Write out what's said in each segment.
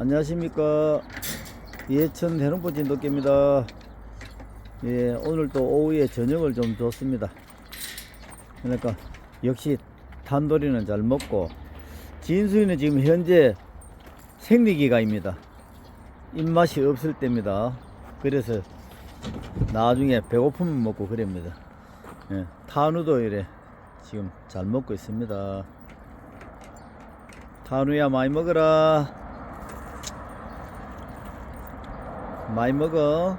안녕하십니까. 예천 해롱포진 도깨입니다. 예 오늘 또 오후에 저녁을 좀 줬습니다. 그러니까 역시 단도리는 잘 먹고 진수이는 지금 현재 생리기가입니다. 입맛이 없을 때입니다. 그래서 나중에 배고프면 먹고 그럽니다. 예, 탄우도 이래 지금 잘 먹고 있습니다. 탄우야 많이 먹어라 많이 먹어.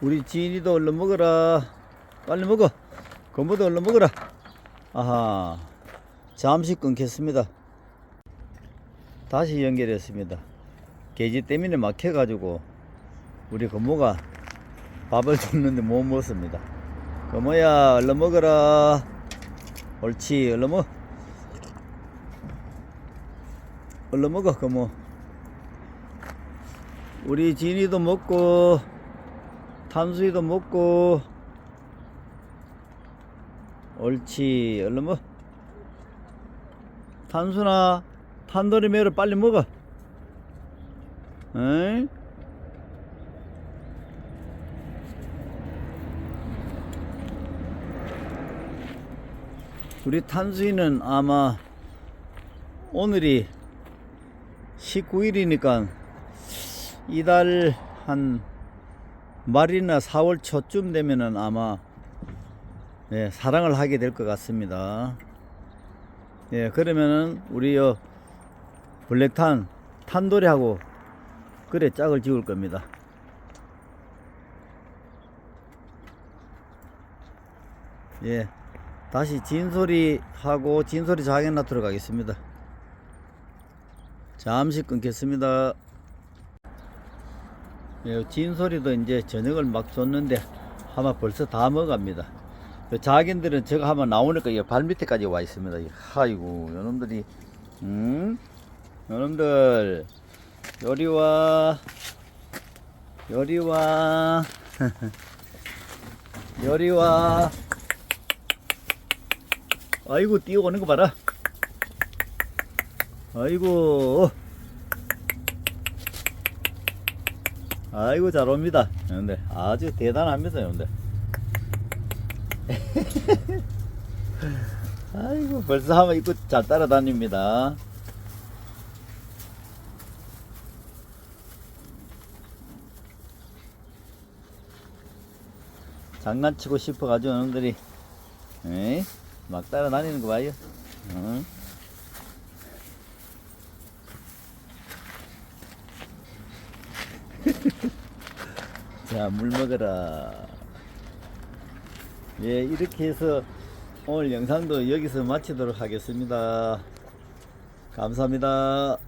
우리 지인이도 얼른 먹어라. 빨리 먹어. 건부도 얼른 먹어라. 아하. 잠시 끊겠습니다. 다시 연결했습니다. 게지 때문에 막혀가지고 우리 건모가 밥을 줬는데 못 먹었습니다. 건모야 얼른 먹어라. 옳지 얼른 먹어. 얼른 먹어 그 뭐. 우리 진이도 먹고 탄수이도 먹고 옳지 얼른 먹어. 탄수나 탄도리 매를 빨리 먹어. 응? 우리 탄수이는 아마 오늘이 19일이니까 이달 한 말이나 4월 초쯤 되면은 아마 예, 사랑을 하게 될 것 같습니다. 예, 그러면은 우리 요 블랙탄 탄도리하고 그래 짝을 지을 겁니다. 예, 다시 진소리 하고 진소리 자객나 들어가겠습니다. 잠시 끊겠습니다. 예, 진소리도 이제 저녁을 막 줬는데 아마 벌써 다 먹어갑니다. 그 자기들은 저거 하면 나오니까 이 발밑에까지 와 있습니다. 이, 아이고, 요놈들이, 음? 요놈들, 요리 와, 요리 와, 요리 와. 아이고, 뛰어오는 거 봐라. 아이고 아이고 잘 옵니다 여러분들 아주 대단합니다 여러분들 아이고 벌써 한번 입고 잘 따라다닙니다 장난치고 싶어가지고 여러분들이 에이? 막 따라다니는 거 봐요 어? 자, 물 먹어라. 예, 이렇게 해서 오늘 영상도 여기서 마치도록 하겠습니다. 감사합니다.